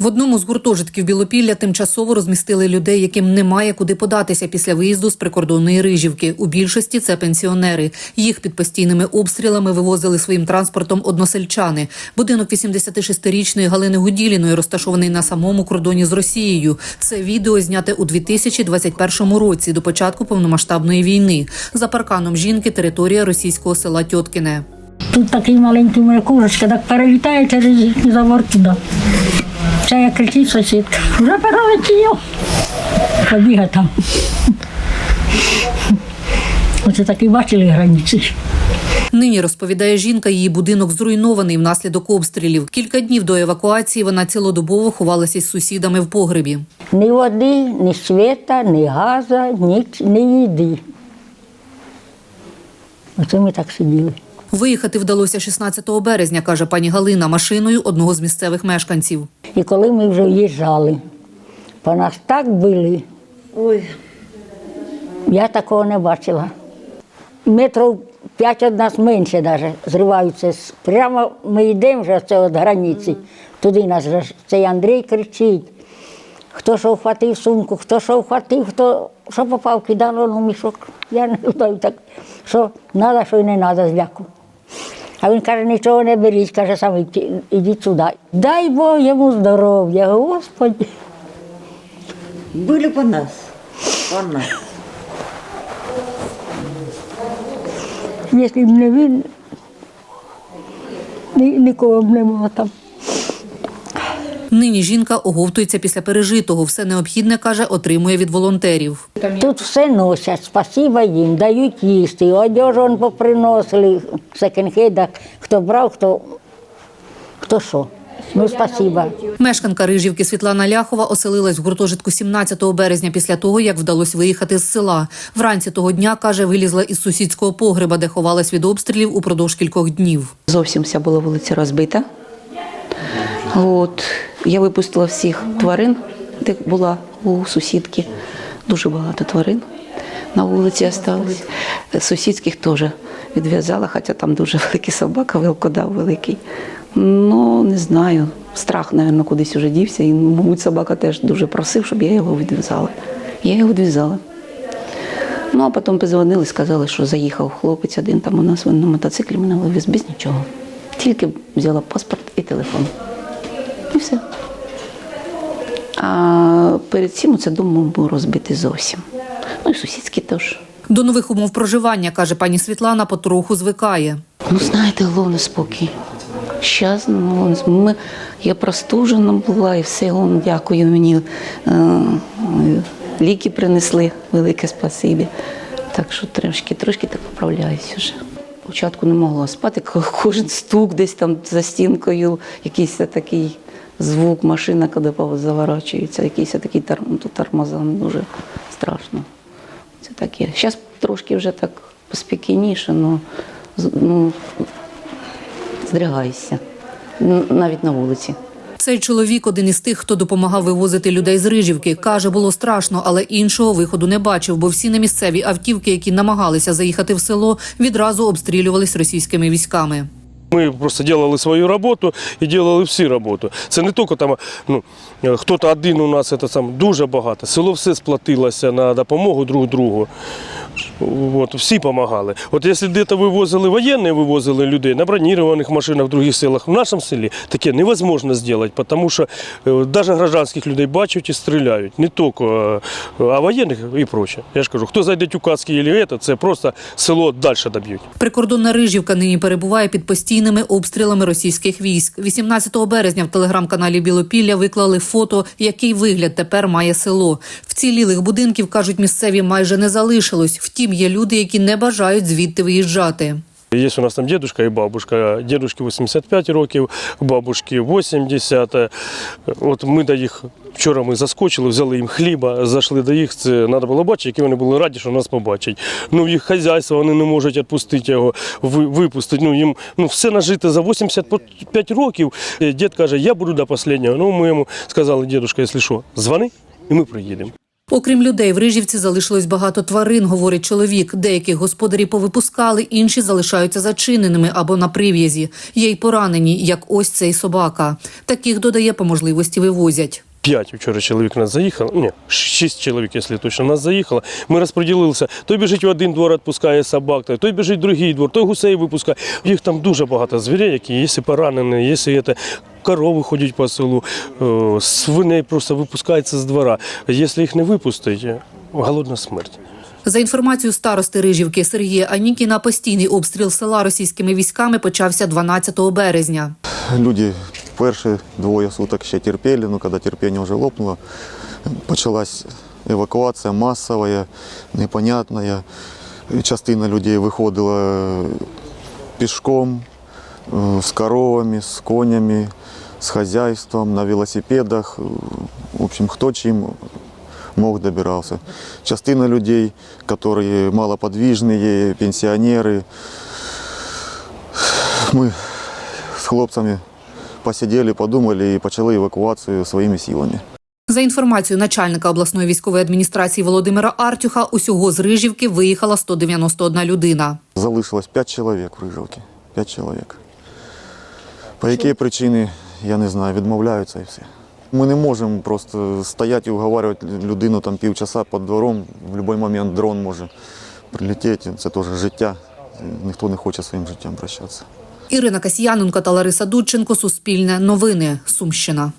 В одному з гуртожитків Білопілля тимчасово розмістили людей, яким немає куди податися після виїзду з прикордонної Рижівки. У більшості це пенсіонери. Їх під постійними обстрілами вивозили своїм транспортом односельчани. Будинок 86-річної Галини Гуділіної розташований на самому кордоні з Росією. Це відео зняте у 2021 році до початку повномасштабної війни. За парканом жінки територія російського села Тьоткіне. Тут такий маленький мене курочка, так перелітає через їхній туди. Це як кричить сусід. Вже перелетів. Побігає там. Оце такі бачили границі. Нині розповідає жінка, її будинок зруйнований внаслідок обстрілів. Кілька днів до евакуації вона цілодобово ховалася із сусідами в погребі. Ні води, ні світа, ні газу, ні, ні їди. Оце ми так сиділи. Виїхати вдалося 16 березня, каже пані Галина, машиною одного з місцевих мешканців. І коли ми вже в'їжджали, по нас так били, Ой, я такого не бачила. Метрів п'ять від нас менше навіть зриваються. Прямо ми йдемо вже це від границі. Туди нас вже цей Андрій кричить. Хто що вхватив сумку, хто що вхватив, хто що попав, кидало ну, мішок. Я не знаю так, що треба, що й не треба зляку. А він каже, нічого не беріть, каже, сам «Ідіть- сюди. Дай Бог йому здоров'я, Господи. Були по нас. По нас. Якщо б не він, нікого б не було там. Нині жінка оговтується після пережитого. Все необхідне, каже, отримує від волонтерів. Тут все носять, спасіба їм, дають їсти, одежу поприносили в секонд-хедах, хто брав, хто, хто що. Ну, спасіба. Мешканка Рижівки Світлана Ляхова оселилась в гуртожитку 17 березня після того, як вдалося виїхати з села. Вранці того дня, каже, вилізла із сусідського погреба, де ховалась від обстрілів упродовж кількох днів. Зовсім вся була вулиця розбита. От, я випустила всіх тварин, де була у сусідки. Дуже багато тварин на вулиці залишилось. Сусідських теж відв'язала, хоча там дуже великий собака, великодав великий. Ну, не знаю. Страх, мабуть, кудись уже дівся. І, мабуть, собака теж дуже просив, щоб я його відв'язала. Я його відв'язала. Ну, а потім позвонили, сказали, що заїхав хлопець один там у нас він на мотоциклі мене вивіз без нічого. Тільки взяла паспорт і телефон. І все. А перед цим це дом був розбитий зовсім. Ну і сусідський теж. До нових умов проживання, каже пані Світлана, потроху звикає. Ну, знаєте, головне спокій. Щас, ну, ми, я простужена була і все, головне, дякую мені. Е, ліки принесли, велике спасибі. Так що трошки, трошки так поправляюсь вже. Спочатку не могла спати, ко- кожен стук десь там за стінкою, якийсь такий звук, машина, коли заворачується, якийсь такий ну, тут тормоза, ну, дуже страшно. Це таке. Зараз трошки вже так поспокійніше, але ну, здригаюся. Навіть на вулиці. Цей чоловік один із тих, хто допомагав вивозити людей з Рижівки. Каже, було страшно, але іншого виходу не бачив, бо всі немісцеві автівки, які намагалися заїхати в село, відразу обстрілювались російськими військами. Ми просто робили свою роботу і робили всі роботу. Це не тільки там ну, е, хто-то один у нас, це сам дуже багато. Село все сплотилося на допомогу друг другу. От, всі допомагали. От якщо десь вивозили воєнні, вивозили людей на бронірованих машинах в других селах, в нашому селі таке невозможно зробити, тому що навіть гражданських людей бачать і стріляють. Не тільки, е, а воєнних і проче. Я ж кажу, хто зайде Тюкацький або це, це просто село далі доб'ють. Прикордонна Рижівка нині перебуває під постійними обстрілами російських військ. 18 березня в телеграм-каналі Білопілля виклали фото, який вигляд тепер має село. Вцілілих будинків кажуть місцеві майже не залишилось. Втім, є люди, які не бажають звідти виїжджати. Є у нас там дедушка і бабушка. Дедушки 85 років, бабушки 80. От ми до їх вчора ми заскочили, взяли їм хліба, зайшли до їх. Це треба було бачити, які вони були раді, що нас побачать. Ну, їх хазяйство, вони не можуть відпустити його, випустити. Ну, їм ну, все нажите за 85 років. Дід каже, я буду до останнього. Ну, ми йому сказали, дедушка, якщо що, дзвони, і ми приїдемо. Окрім людей, в Рижівці залишилось багато тварин, говорить чоловік. Деяких господарі повипускали, інші залишаються зачиненими або на прив'язі. Є й поранені, як ось цей собака. Таких додає по можливості вивозять. П'ять вчора чоловік нас заїхало. Ні, шість чоловік, якщо точно, нас заїхало. Ми розподілилися. Той біжить в один двор, відпускає собак, той- той біжить в другий двор, той гусей випускає. Їх там дуже багато звірей, які є поранені, якщо це корови ходять по селу, е, свиней просто випускаються з двора. Якщо їх не випустить, голодна смерть. За інформацією старости Рижівки Сергія Анікіна, постійний обстріл села російськими військами почався 12 березня. Люди перші двоє суток ще терпіли, але коли терпіння вже лопнуло, почалась евакуація масова, непонятна. Частина людей виходила пішком, е, з коровами, з конями, з хазяйством, на велосипедах. В общем, хто чим мог добирався. Частина людей, які малоподвижні, пенсіонери. Ми з хлопцями Посиділи, подумали і почали евакуацію своїми силами. За інформацією начальника обласної військової адміністрації Володимира Артюха, усього з Рижівки виїхала 191 людина. Залишилось 5 чоловік в Рижовці. 5 чоловік. По якій причині, я не знаю, відмовляються і все. Ми не можемо просто стояти і уговарювати людину там півчаса під двором. В будь-який момент дрон може прилетіти. Це теж життя. Ніхто не хоче своїм життям прощатися. Ірина Касьяненко та Лариса Дудченко. Суспільне новини. Сумщина.